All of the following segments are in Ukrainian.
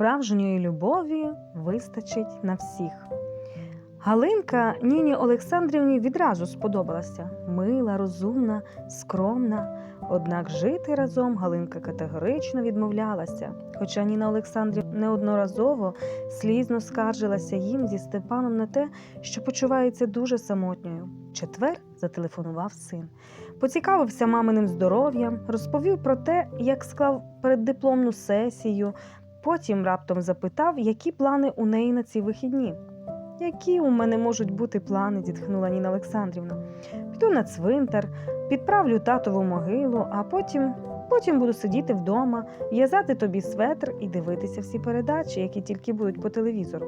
Справжньої любові вистачить на всіх. Галинка Ніні Олександрівні відразу сподобалася мила, розумна, скромна. Однак жити разом Галинка категорично відмовлялася, хоча Ніна Олександрівна неодноразово слізно скаржилася їм зі Степаном на те, що почувається дуже самотньою. Четвер зателефонував син. Поцікавився маминим здоров'ям, розповів про те, як склав переддипломну сесію. Потім раптом запитав, які плани у неї на ці вихідні. Які у мене можуть бути плани, зітхнула Ніна Олександрівна. Піду на цвинтар, підправлю татову могилу, а потім, потім буду сидіти вдома, в'язати тобі светр і дивитися всі передачі, які тільки будуть по телевізору.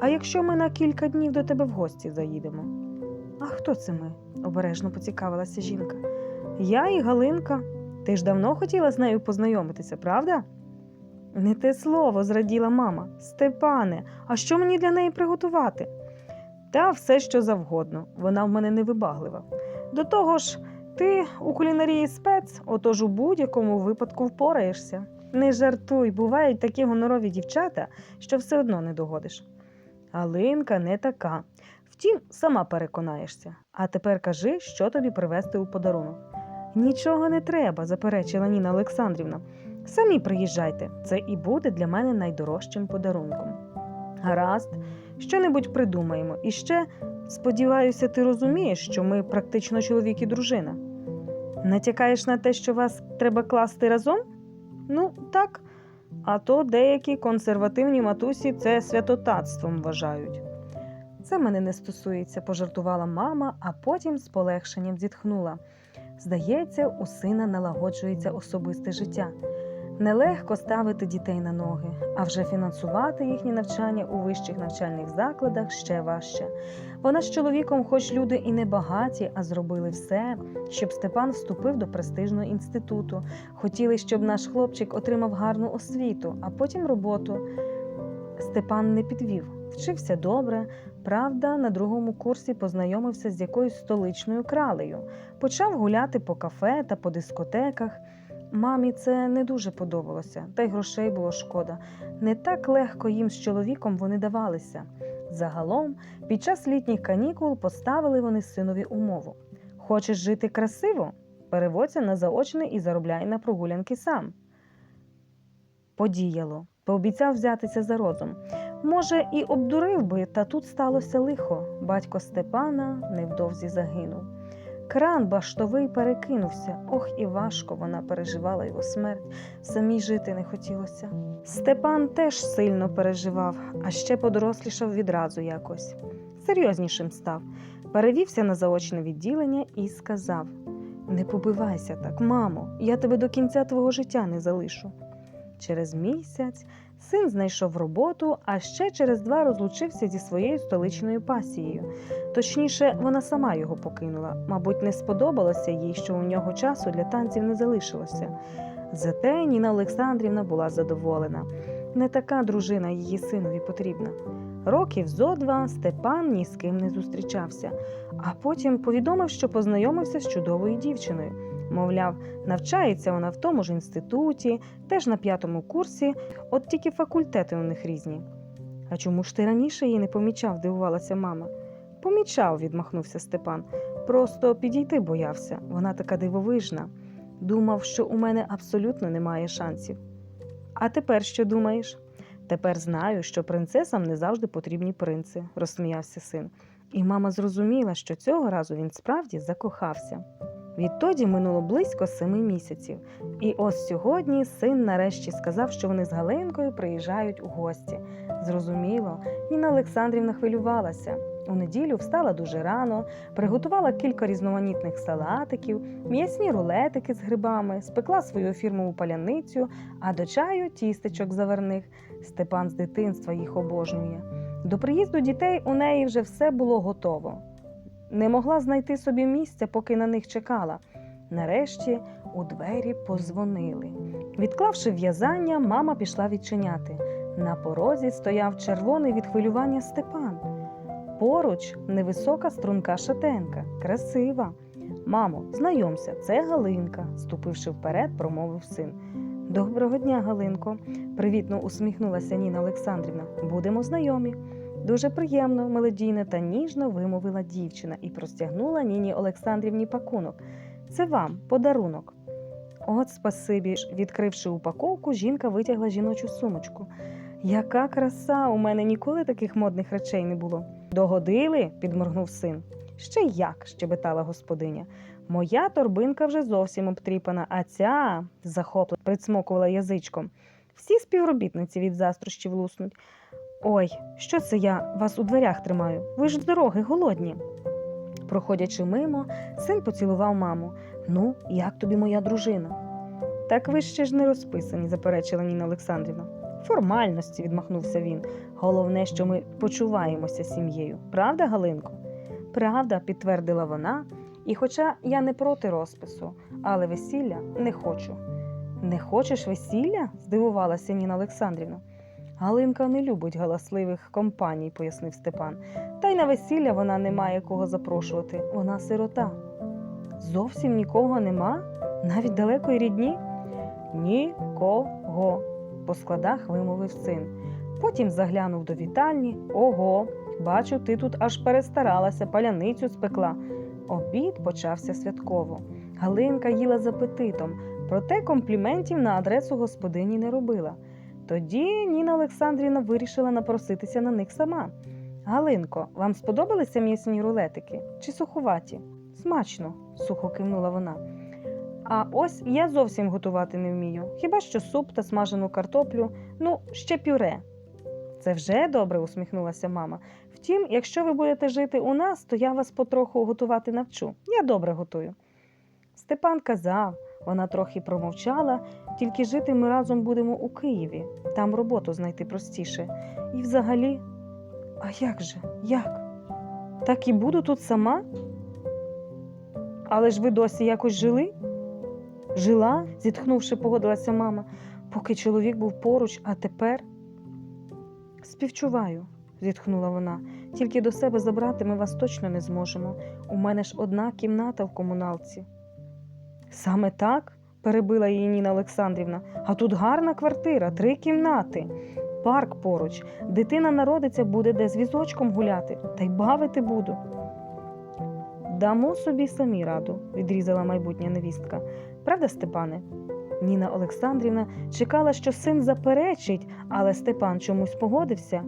А якщо ми на кілька днів до тебе в гості заїдемо? А хто це ми? обережно поцікавилася жінка. Я і Галинка. Ти ж давно хотіла з нею познайомитися, правда? Не те слово, зраділа мама. Степане, а що мені для неї приготувати? Та все, що завгодно, вона в мене невибаглива. До того ж, ти у кулінарії спец, отож у будь-якому випадку впораєшся. Не жартуй, бувають такі гонорові дівчата, що все одно не догодиш. Галинка не така. Втім, сама переконаєшся. А тепер кажи, що тобі привезти у подарунок. Нічого не треба, заперечила Ніна Олександрівна. Самі приїжджайте, це і буде для мене найдорожчим подарунком. Гаразд, що-небудь придумаємо. І ще, сподіваюся, ти розумієш, що ми практично чоловік і дружина. Натякаєш на те, що вас треба класти разом? Ну, так. А то деякі консервативні матусі це святотатством вважають. Це мене не стосується, пожартувала мама, а потім з полегшенням зітхнула. Здається, у сина налагоджується особисте життя. Нелегко ставити дітей на ноги, а вже фінансувати їхнє навчання у вищих навчальних закладах ще важче. Вона з чоловіком, хоч люди і не багаті, а зробили все, щоб Степан вступив до престижного інституту. Хотіли, щоб наш хлопчик отримав гарну освіту, а потім роботу. Степан не підвів, вчився добре. Правда, на другому курсі познайомився з якоюсь столичною кралею, почав гуляти по кафе та по дискотеках. Мамі це не дуже подобалося, та й грошей було шкода. Не так легко їм з чоловіком вони давалися. Загалом, під час літніх канікул поставили вони синові умову: Хочеш жити красиво? Переводься на заочне і заробляй на прогулянки сам. Подіяло, пообіцяв взятися за розум. Може, і обдурив би, та тут сталося лихо. Батько Степана невдовзі загинув. Кран баштовий перекинувся. Ох, і важко вона переживала його смерть, самій жити не хотілося. Степан теж сильно переживав, а ще подорослішав відразу якось. Серйознішим став, перевівся на заочне відділення і сказав: Не побивайся так, мамо, я тебе до кінця твого життя не залишу. Через місяць син знайшов роботу, а ще через два розлучився зі своєю столичною пасією. Точніше, вона сама його покинула. Мабуть, не сподобалося їй, що у нього часу для танців не залишилося. Зате Ніна Олександрівна була задоволена. Не така дружина її синові потрібна. Років зо два Степан ні з ким не зустрічався, а потім повідомив, що познайомився з чудовою дівчиною. Мовляв, навчається вона в тому ж інституті, теж на п'ятому курсі, от тільки факультети у них різні. А чому ж ти раніше її не помічав? дивувалася мама. Помічав, відмахнувся Степан. Просто підійти боявся. Вона така дивовижна. Думав, що у мене абсолютно немає шансів. А тепер що думаєш? Тепер знаю, що принцесам не завжди потрібні принци, розсміявся син. І мама зрозуміла, що цього разу він справді закохався. Відтоді минуло близько семи місяців, і ось сьогодні син нарешті сказав, що вони з Галинкою приїжджають у гості. Зрозуміло, Ніна Олександрівна хвилювалася. У неділю встала дуже рано, приготувала кілька різноманітних салатиків, м'ясні рулетики з грибами, спекла свою фірмову паляницю, а до чаю тістечок заварних. Степан з дитинства їх обожнює. До приїзду дітей у неї вже все було готово. Не могла знайти собі місця, поки на них чекала. Нарешті у двері позвонили. Відклавши в'язання, мама пішла відчиняти. На порозі стояв червоний від хвилювання Степан. Поруч невисока струнка шатенка, красива. Мамо, знайомся, це Галинка, ступивши вперед, промовив син. Доброго дня, Галинко, привітно усміхнулася Ніна Олександрівна. Будемо знайомі. Дуже приємно, мелодійно та ніжно вимовила дівчина і простягнула Ніні Олександрівні пакунок. Це вам подарунок. От спасибі. Відкривши упаковку, жінка витягла жіночу сумочку. Яка краса! У мене ніколи таких модних речей не було. Догодили? підморгнув син. Ще як, щебетала господиня. Моя торбинка вже зовсім обтріпана, а ця захоплено прицмокувала язичком. Всі співробітниці від застрощів луснуть. Ой, що це я вас у дверях тримаю? Ви ж з дороги голодні. Проходячи мимо, син поцілував маму. Ну, як тобі моя дружина? Так ви ще ж не розписані, заперечила Ніна Олександрівна. Формальності, відмахнувся він. Головне, що ми почуваємося сім'єю. Правда, Галинко? Правда, підтвердила вона. І хоча я не проти розпису, але весілля не хочу. Не хочеш весілля? здивувалася Ніна Олександрівна. Галинка не любить галасливих компаній, пояснив Степан. Та й на весілля вона не має кого запрошувати. Вона сирота. Зовсім нікого нема? Навіть далекої рідні? Нікого, по складах вимовив син. Потім заглянув до вітальні. Ого, бачу, ти тут аж перестаралася, паляницю спекла. Обід почався святково. Галинка їла з апетитом, проте компліментів на адресу господині не робила. Тоді Ніна Олександрівна вирішила напроситися на них сама. Галинко, вам сподобалися м'ясні рулетики чи суховаті? Смачно, сухо кивнула вона. А ось я зовсім готувати не вмію. Хіба що суп та смажену картоплю, ну, ще пюре. Це вже добре, усміхнулася мама. Втім, якщо ви будете жити у нас, то я вас потроху готувати навчу. Я добре готую. Степан казав, вона трохи промовчала, тільки жити ми разом будемо у Києві, там роботу знайти простіше. І взагалі, а як же? Як? Так і буду тут сама? Але ж ви досі якось жили? Жила, зітхнувши, погодилася мама, поки чоловік був поруч, а тепер. Співчуваю, зітхнула вона. Тільки до себе забрати ми вас точно не зможемо. У мене ж одна кімната в комуналці. Саме так, перебила її Ніна Олександрівна. А тут гарна квартира, три кімнати, парк поруч. Дитина народиться, буде де з візочком гуляти, та й бавити буду. Дамо собі самі раду, відрізала майбутня невістка. Правда, Степане? Ніна Олександрівна чекала, що син заперечить, але Степан чомусь погодився.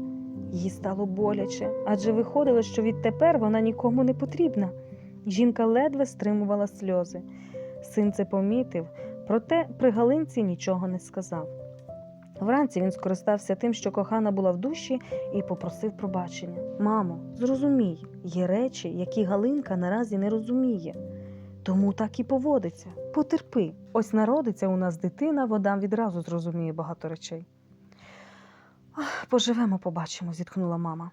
Їй стало боляче, адже виходило, що відтепер вона нікому не потрібна. Жінка ледве стримувала сльози. Син це помітив, проте при Галинці нічого не сказав. Вранці він скористався тим, що кохана була в душі, і попросив пробачення. Мамо, зрозумій, є речі, які Галинка наразі не розуміє. Тому так і поводиться. Потерпи. Ось народиться у нас дитина, вода відразу зрозуміє багато речей. «Ах, Поживемо, побачимо, зітхнула мама.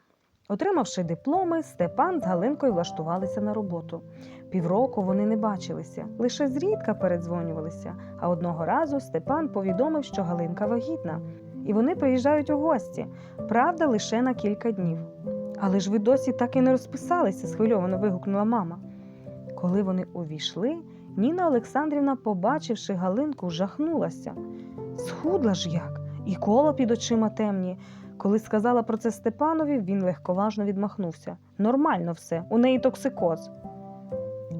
Отримавши дипломи, Степан з Галинкою влаштувалися на роботу. Півроку вони не бачилися, лише зрідка передзвонювалися. А одного разу Степан повідомив, що Галинка вагітна, і вони приїжджають у гості, правда, лише на кілька днів. Але ж ви досі так і не розписалися, схвильовано вигукнула мама. Коли вони увійшли, Ніна Олександрівна, побачивши Галинку, жахнулася. Схудла ж як, і коло під очима темні. Коли сказала про це Степанові, він легковажно відмахнувся. Нормально все, у неї токсикоз.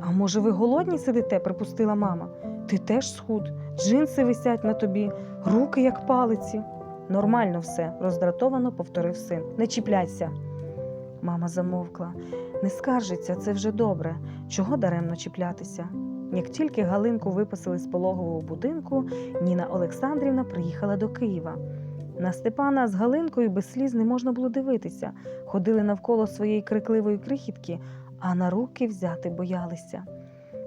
А може, ви голодні сидите, припустила мама. Ти теж схуд, джинси висять на тобі, руки як палиці. Нормально все, роздратовано повторив син. Не чіпляйся. Мама замовкла. Не скаржиться, це вже добре. Чого даремно чіплятися? Як тільки Галинку виписали з пологового будинку, Ніна Олександрівна приїхала до Києва. На Степана з Галинкою без сліз не можна було дивитися, ходили навколо своєї крикливої крихітки, а на руки взяти боялися.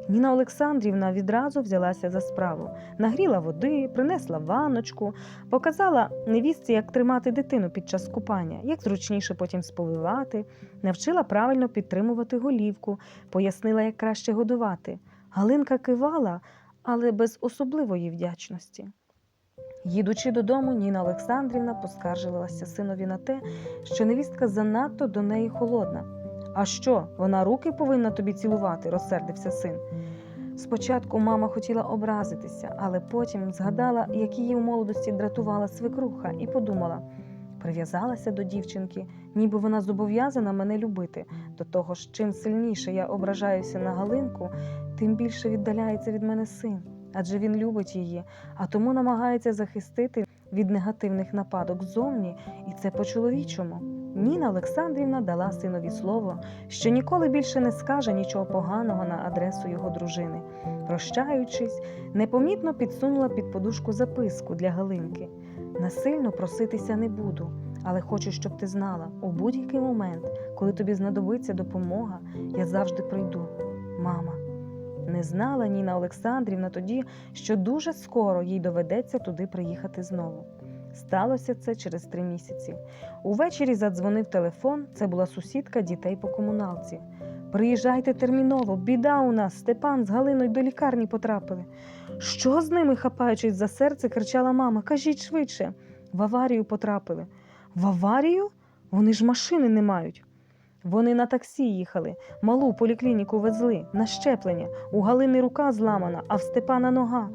Ніна Олександрівна відразу взялася за справу, нагріла води, принесла ванночку, показала невістці, як тримати дитину під час купання, як зручніше потім сповивати, навчила правильно підтримувати голівку, пояснила, як краще годувати. Галинка кивала, але без особливої вдячності. Їдучи додому, Ніна Олександрівна поскаржилася синові на те, що невістка занадто до неї холодна. А що, вона руки повинна тобі цілувати? розсердився син. Спочатку мама хотіла образитися, але потім згадала, як її в молодості дратувала свекруха, і подумала: прив'язалася до дівчинки, ніби вона зобов'язана мене любити. До того ж, чим сильніше я ображаюся на Галинку, тим більше віддаляється від мене син, адже він любить її, а тому намагається захистити від негативних нападок ззовні, і це по-чоловічому. Ніна Олександрівна дала синові слово, що ніколи більше не скаже нічого поганого на адресу його дружини. Прощаючись, непомітно підсунула під подушку записку для Галинки. Насильно проситися не буду, але хочу, щоб ти знала, у будь-який момент, коли тобі знадобиться допомога, я завжди прийду. Мама. Не знала Ніна Олександрівна тоді, що дуже скоро їй доведеться туди приїхати знову. Сталося це через три місяці. Увечері задзвонив телефон. Це була сусідка дітей по комуналці. Приїжджайте терміново, біда у нас. Степан з Галиною до лікарні потрапили. Що з ними, хапаючись за серце, кричала мама. Кажіть швидше. В аварію потрапили. В аварію? Вони ж машини не мають. Вони на таксі їхали, малу поліклініку везли, на щеплення. У Галини рука зламана, а в Степана нога.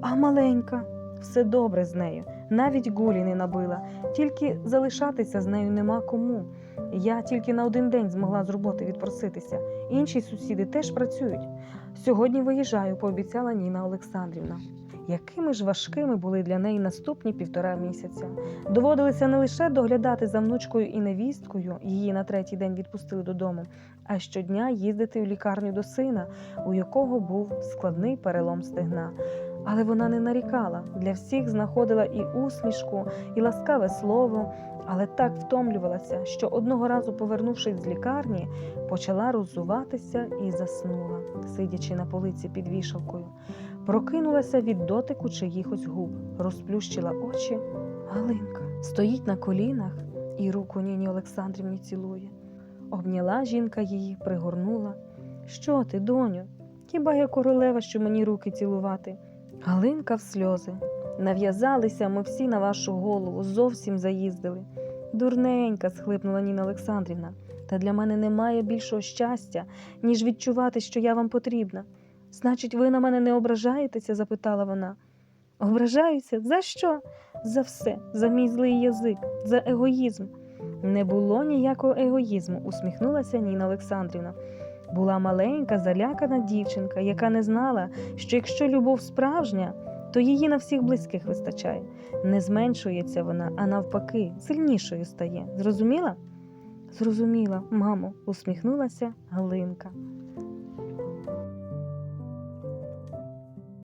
А маленька, все добре з нею, навіть гулі не набила, тільки залишатися з нею нема кому. Я тільки на один день змогла з роботи відпроситися. Інші сусіди теж працюють. Сьогодні виїжджаю, пообіцяла Ніна Олександрівна. Якими ж важкими були для неї наступні півтора місяця. Доводилося не лише доглядати за внучкою і невісткою, її на третій день відпустили додому, а щодня їздити в лікарню до сина, у якого був складний перелом стегна. Але вона не нарікала, для всіх знаходила і усмішку, і ласкаве слово, але так втомлювалася, що одного разу, повернувшись з лікарні, почала роззуватися і заснула, сидячи на полиці під вішалкою. Прокинулася від дотику чиїхось губ, розплющила очі. Галинка стоїть на колінах і руку Ніні Олександрівні цілує. Обняла жінка її, пригорнула. Що ти, доню? Хіба я королева, що мені руки цілувати? Галинка в сльози. Нав'язалися ми всі на вашу голову, зовсім заїздили. Дурненька, схлипнула Ніна Олександрівна. Та для мене немає більшого щастя, ніж відчувати, що я вам потрібна. Значить, ви на мене не ображаєтеся? запитала вона. Ображаюся? За що? За все, за мій злий язик, за егоїзм. Не було ніякого егоїзму, усміхнулася Ніна Олександрівна. Була маленька, залякана дівчинка, яка не знала, що якщо любов справжня, то її на всіх близьких вистачає. Не зменшується вона, а навпаки, сильнішою стає. Зрозуміла? Зрозуміла, мамо, усміхнулася Галинка.